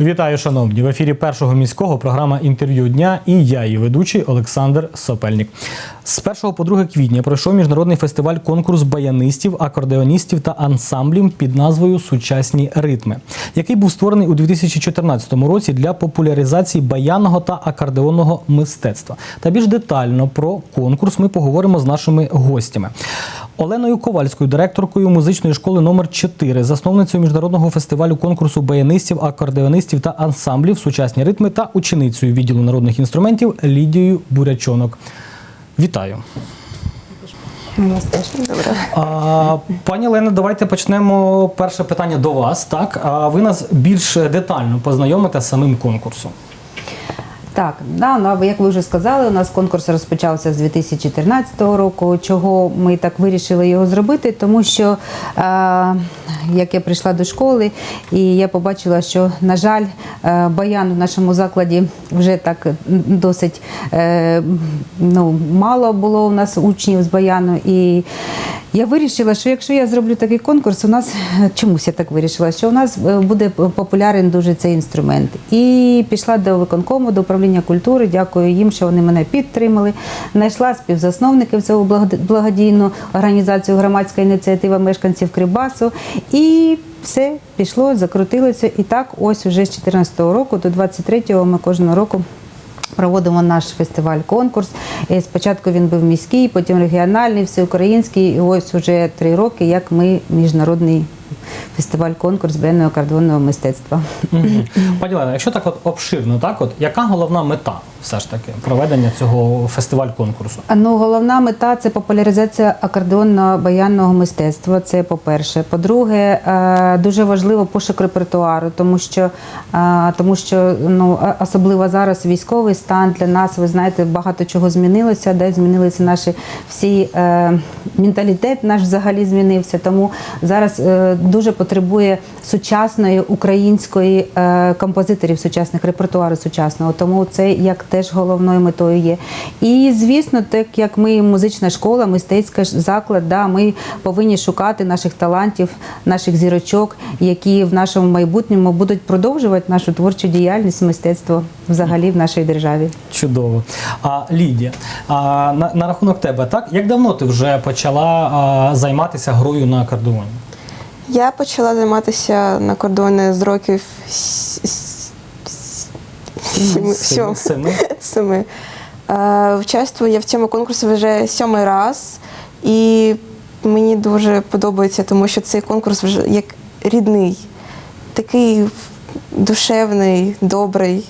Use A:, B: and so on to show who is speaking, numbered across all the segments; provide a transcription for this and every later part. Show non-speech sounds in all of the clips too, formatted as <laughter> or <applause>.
A: Вітаю, шановні! В ефірі першого міського програма інтерв'ю дня і я, її ведучий Олександр Сопельник. З 1 по 2 квітня пройшов міжнародний фестиваль конкурс баянистів, акордеоністів та ансамблів під назвою Сучасні ритми, який був створений у 2014 році для популяризації баянного та акордеонного мистецтва. Та більш детально про конкурс ми поговоримо з нашими гостями. Оленою Ковальською, директоркою музичної школи номер 4 засновницею міжнародного фестивалю конкурсу баянистів, акордеонистів та ансамблів Сучасні ритми та ученицею відділу народних інструментів Лідією Бурячонок. Вітаю. А, пані Олено, давайте почнемо перше питання до вас. Так, а ви нас більш детально познайомите з самим конкурсом.
B: Так, да, ну, як ви вже сказали, у нас конкурс розпочався з 2014 року. Чого ми так вирішили його зробити? Тому що е, як я прийшла до школи, і я побачила, що, на жаль, е, баян в нашому закладі вже так досить е, ну, мало було у нас учнів з баяну. І я вирішила, що якщо я зроблю такий конкурс, у нас <laughs> чомусь я так вирішила, що у нас е, буде популярен дуже цей інструмент. І пішла до виконкому, до управління культури. Дякую їм, що вони мене підтримали. Знайшла співзасновників цього благод- благодійну організацію громадська ініціатива мешканців Крибасу. І все пішло, закрутилося. І так, ось уже з 2014 року до 23-го ми кожного року. Проводимо наш фестиваль-конкурс. Е, Спочатку він був міський, потім регіональний, всеукраїнський. І ось уже три роки, як ми міжнародний фестиваль-конкурс баянного акордеонного мистецтва.
A: Мгм. Пані Олено, якщо так от обширно, так от яка головна мета все ж таки проведення цього фестиваль-конкурсу?
B: Ну, головна мета це популяризація акордеонного баянного мистецтва. Це по-перше. По-друге, е, дуже важливо пошук репертуару, тому що, е, тому що ну, а- особливо зараз військовий стан для нас, ви знаєте, багато чого змінилося, де змінилися наші всі е, менталітет наш взагалі змінився. Тому зараз е, дуже потребує сучасної української е, композиторів сучасних репертуару сучасного. Тому це як теж головною метою є. І звісно, так як ми музична школа, мистецька заклад, да, ми повинні шукати наших талантів, наших зірочок, які в нашому майбутньому будуть продовжувати нашу творчу діяльність, мистецтво взагалі в нашій державі.
A: Чудово. А Лідія, а, на, на рахунок тебе, так як давно ти вже почала а, займатися грою на акордеоні?
C: Я почала займатися на кордоні з років сіми-
A: Семи? <laughs>
C: семи. Е, Участвую я в цьому конкурсі вже сьомий раз, і мені дуже подобається, тому що цей конкурс вже як рідний, такий душевний, добрий.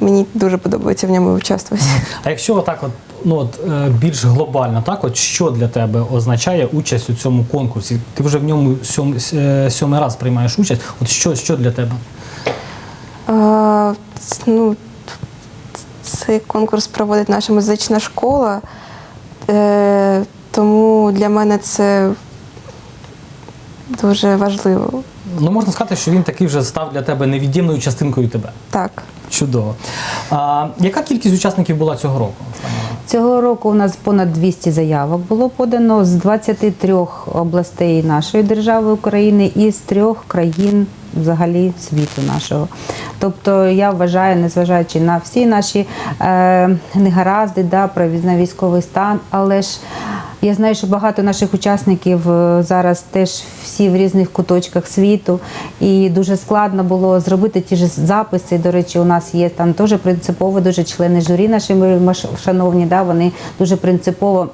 C: Мені дуже подобається в ньому участвувати.
A: А якщо отак, от ну от е, більш глобально, так от що для тебе означає участь у цьому конкурсі? Ти вже в ньому сьом, е, сьомий раз приймаєш участь. От що, що для тебе?
C: А, ну, цей конкурс проводить наша музична школа, е, тому для мене це дуже важливо.
A: Ну можна сказати, що він такий вже став для тебе невід'ємною частинкою тебе.
C: Так.
A: Чудово. А, яка кількість учасників була цього року?
B: Цього року у нас понад 200 заявок було подано з 23 областей нашої держави України і з трьох країн взагалі світу нашого. Тобто я вважаю, незважаючи на всі наші е, негаразди, да, про військовий стан, але ж я знаю, що багато наших учасників е, зараз теж всі в різних куточках світу, і дуже складно було зробити ті ж записи. До речі, у нас є там теж принципово дуже члени журі наші шановні, да, вони дуже принципово.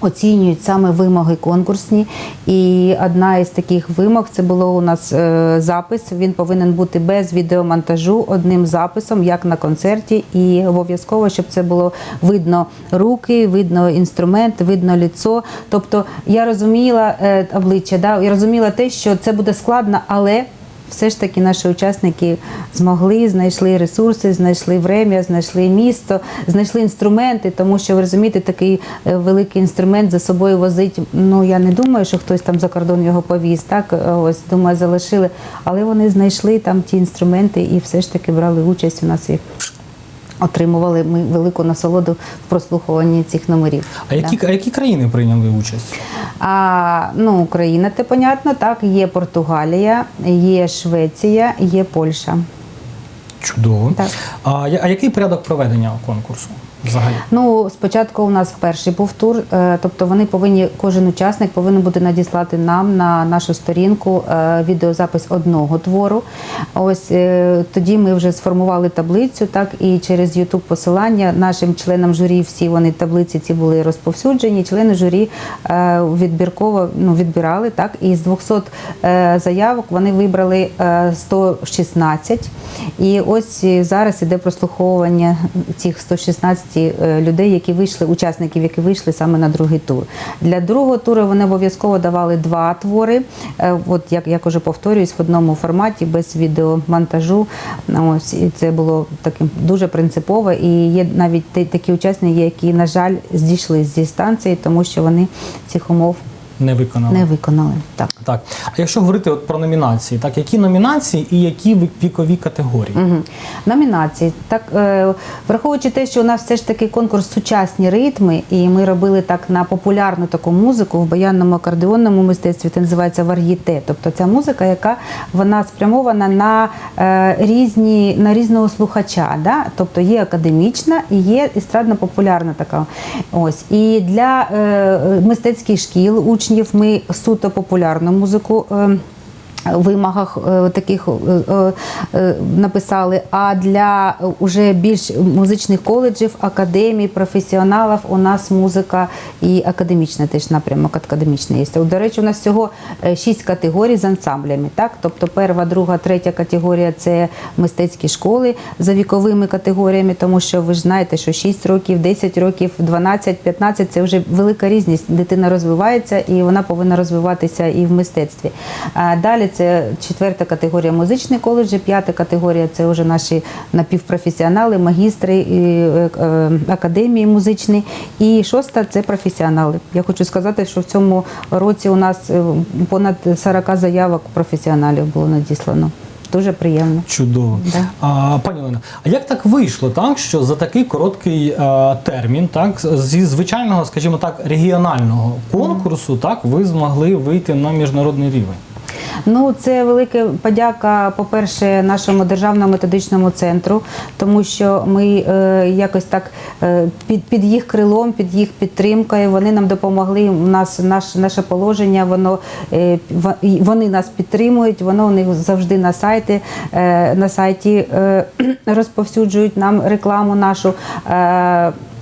B: Оцінюють саме вимоги конкурсні, і одна із таких вимог це було у нас е, запис. Він повинен бути без відеомонтажу, одним записом, як на концерті, і обов'язково, щоб це було видно руки, видно інструмент, видно ліцо. Тобто я розуміла е, обличчя, да, я розуміла те, що це буде складно, але все ж таки наші учасники змогли, знайшли ресурси, знайшли время, знайшли місто, знайшли інструменти, тому що ви розумієте, такий е, великий інструмент за собою возить. Ну я не думаю, що хтось там за кордон його повіз. Так Е, ось думаю, залишили. Але вони знайшли там ті інструменти і все ж таки брали участь у нас отримували ми велику насолоду в прослухуванні цих номерів.
A: А які, а які країни прийняли участь?
B: А, ну, Україна, це понятно, так, є Португалія, є Швеція, є Польща.
A: Чудово.
B: Так.
A: А, а який порядок проведення конкурсу взагалі?
B: Ну, спочатку у нас перший був тур, е, тобто вони повинні, кожен учасник повинен буде надіслати нам на нашу сторінку е, відеозапис одного твору. Ось е, тоді ми вже сформували таблицю, так і через YouTube посилання нашим членам журі всі вони таблиці ці були розповсюджені. Члени журі відбірково ну, відбирали так, і з 200 е, заявок вони вибрали е, 116. І ось е, зараз іде прослуховування цих 116 е, людей, які вийшли, учасників, які вийшли саме на другий тур. Для другого туру вони обов'язково давали два твори. Е, От як, як уже повторююсь, в одному форматі без відеомонтажу. Ось і це було таким дуже принципово. І є навіть та- такі учасники, які, на жаль, зійшли зі станції, тому що вони цих умов
A: Не виконали.
B: не виконали. Так.
A: Так. А якщо говорити от про номінації, так які номінації і які вікові категорії?
B: Угу. Номінації. Так, е, враховуючи те, що у нас все ж таки конкурс сучасні ритми, і ми робили так на популярну таку музику в баянному акордеонному мистецтві, це називається вар'єте. Тобто ця музика, яка вона спрямована на е, різні на різного слухача. Да? Тобто є академічна і є естрадно-популярна така. Ось. І для е, мистецьких шкіл учнів ми суто популярну музику. Вимогах е, таких е, е, написали. А для уже більш музичних коледжів, академій, професіоналів у нас музика і академічна теж напрямок академічний є. До речі, у нас всього шість категорій з ансамблями. Так? Тобто перша, друга, третя категорія це мистецькі школи за віковими категоріями, тому що ви ж знаєте, що 6 років, 10 років, 12, 15 це вже велика різність. Дитина розвивається і вона повинна розвиватися і в мистецтві. Далі це четверта категорія музичні коледжі, п'ята категорія це вже наші напівпрофесіонали, магістри е, е, академії музичні. І шоста це професіонали. Я хочу сказати, що в цьому році у нас е, понад 40 заявок професіоналів було надіслано. Дуже приємно.
A: Чудово.
B: Да.
A: А, пані Олена, а як так вийшло, так, що за такий короткий е, термін, так, зі звичайного, скажімо так, регіонального конкурсу, так, ви змогли вийти на міжнародний рівень?
B: Ну, це велика подяка, по-перше, нашому державному методичному центру, тому що ми е, якось так е, під, під їх крилом, під їх підтримкою, вони нам допомогли. У нас наш, наше положення, воно е, вони нас підтримують. Воно у них завжди на сайті, на сайті <clears throat> розповсюджують нам рекламу нашу.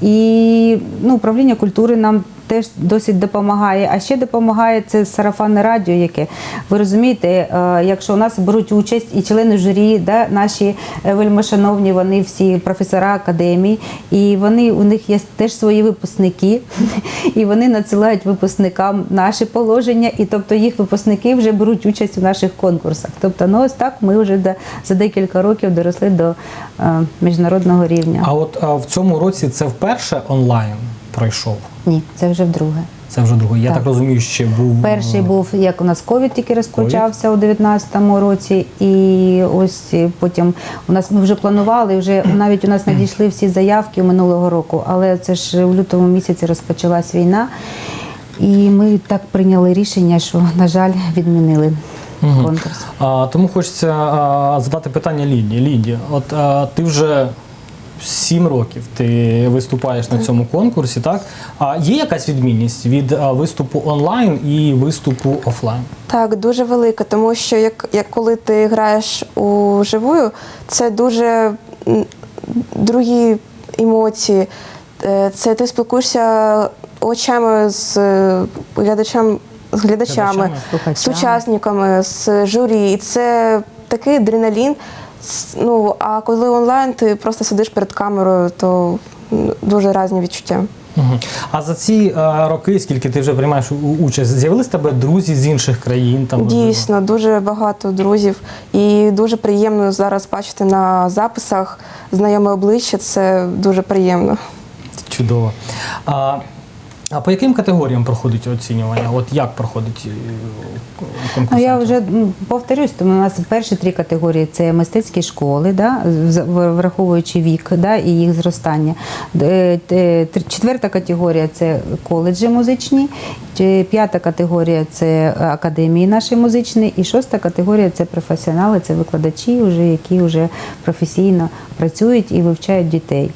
B: І ну, управління культури нам теж досить допомагає. А ще допомагає це сарафанне радіо, яке ви розумієте, е, якщо у нас беруть участь і члени журі, да, наші е, вельмишановні, вони всі професора академії, і вони у них є теж свої випускники, <laughs> і вони надсилають випускникам наші положення, і тобто їх випускники вже беруть участь у наших конкурсах. Тобто, ну ось так ми вже до- за декілька років доросли до е, міжнародного рівня.
A: А от в цьому році це вперше онлайн пройшов.
B: Ні, це вже вдруге.
A: Це вже другий. Я так,
B: Так.
A: розумію, ще був
B: Перший
A: е,
B: був як у нас ковід тільки розпочався у 19-му році, і ось потім у нас ми вже планували. Вже навіть у нас надійшли всі заявки минулого року, але це ж у лютому місяці розпочалась війна, і ми так прийняли рішення, що на жаль відмінили конкурс.
A: А, тому хочеться а, задати питання Ліді. Ліді, от а, ти вже сім років ти виступаєш на цьому конкурсі, так? А є якась відмінність від виступу онлайн і виступу офлайн?
C: Так, дуже велика, тому що як, як коли ти граєш у живую, це дуже другі емоції. Е, Це ти спілкуєшся очами з е, глядачем, з глядачами, з учасниками, з журі. І це такий адреналін. Ну, а коли онлайн, ти просто сидиш перед камерою, то дуже різні відчуття.
A: А за ці а, роки, скільки ти вже приймаєш участь, з'явились тебе друзі з інших країн? Там.
C: Дійсно, дуже багато друзів, і дуже приємно зараз бачити на записах знайоме обличчя. Це дуже приємно.
A: Чудово. А, А по яким категоріям проходить оцінювання? От як проходить е, конкурс?
B: Ну, я вже повторюсь, тому у нас перші три категорії це мистецькі школи, да, враховуючи вік да, і їх зростання. Е, тр- Четверта категорія це коледжі музичні, п'ята категорія це академії наші музичні, і шоста категорія це професіонали, це викладачі, які вже професійно працюють і вивчають дітей.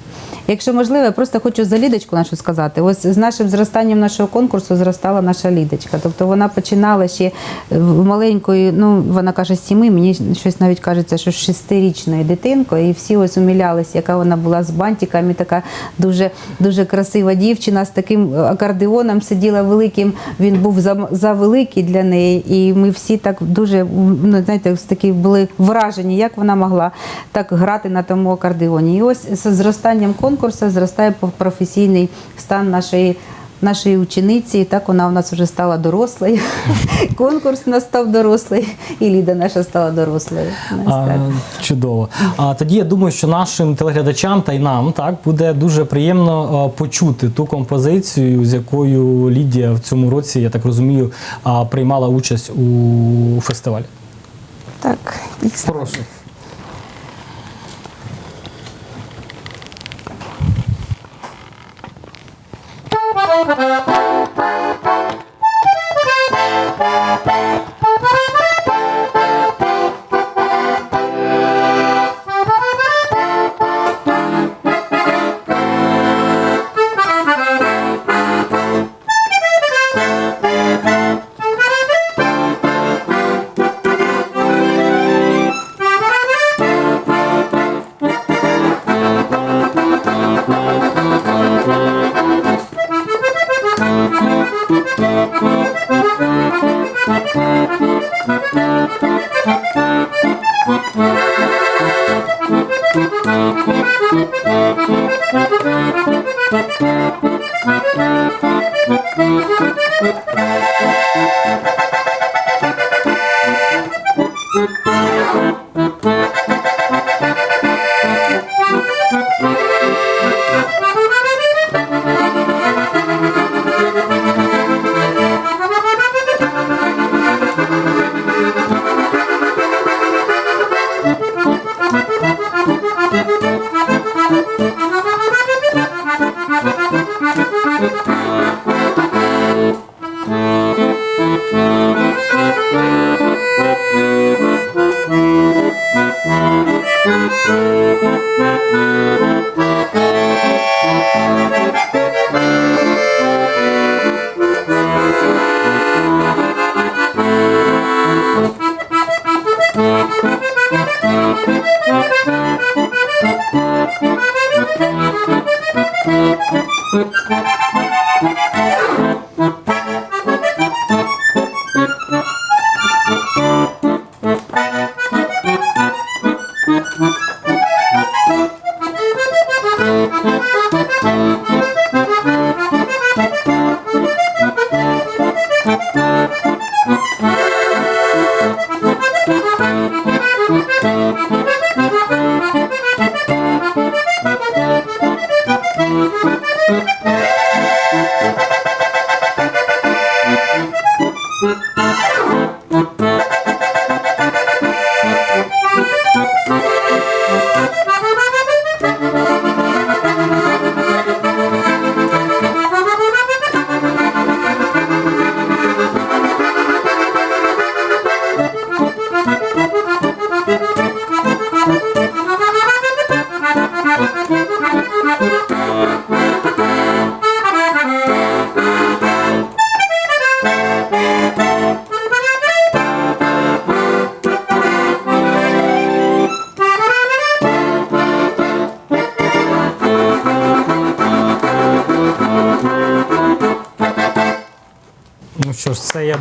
B: Якщо можливо, я просто хочу за лідочку нашу сказати. Ось з нашим зростанням нашого конкурсу зростала наша лідочка. Тобто вона починала ще в- маленькою, ну вона каже, сіми, мені щось навіть кажеться, що з шестирічною дитинкою, і всі ось умілялися, яка вона була з бантиками, така дуже дуже красива дівчина з таким акордеоном сиділа великим. Він був за, за великий для неї, і ми всі так дуже ну, знаєте, такі були вражені, як вона могла так грати на тому акордеоні. І ось з зростанням конкурсу зростає професійний стан нашої. Нашої учениці, і так вона у нас вже стала дорослою. <laughs> Конкурс у нас став дорослий, і Ліда наша стала дорослою.
A: А, чудово. А тоді я думаю, що нашим телеглядачам та й нам так буде дуже приємно а, почути ту композицію, з якою Лідія в цьому році, я так розумію, а, приймала участь у фестивалі.
C: Так, дійсно.
A: Thank you. Прошу. Ну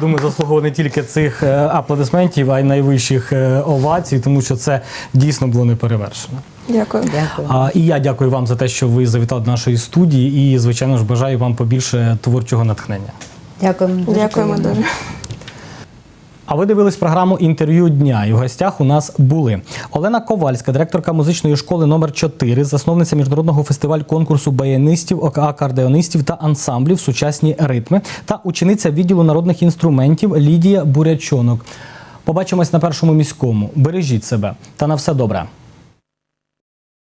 A: думаю заслуговує не тільки цих е, аплодисментів, а й найвищих е, овацій, тому що це дійсно було неперевершено.
C: Дякую.
B: Дякую.
A: А, і я дякую вам за те, що ви завітали до нашої студії, і звичайно ж бажаю вам побільше творчого натхнення.
B: Дякуємо. дуже
C: Дякуємо
B: приємно.
C: дуже.
A: А ви дивились програму інтерв'ю дня. І в гостях у нас були Олена Ковальська, директорка музичної школи номер 4 засновниця міжнародного фестиваль конкурсу баянистів, акардеонистів та ансамблів Сучасні ритми та учениця відділу народних інструментів Лідія Бурячонок. Побачимось на першому міському. Бережіть себе та на все добре.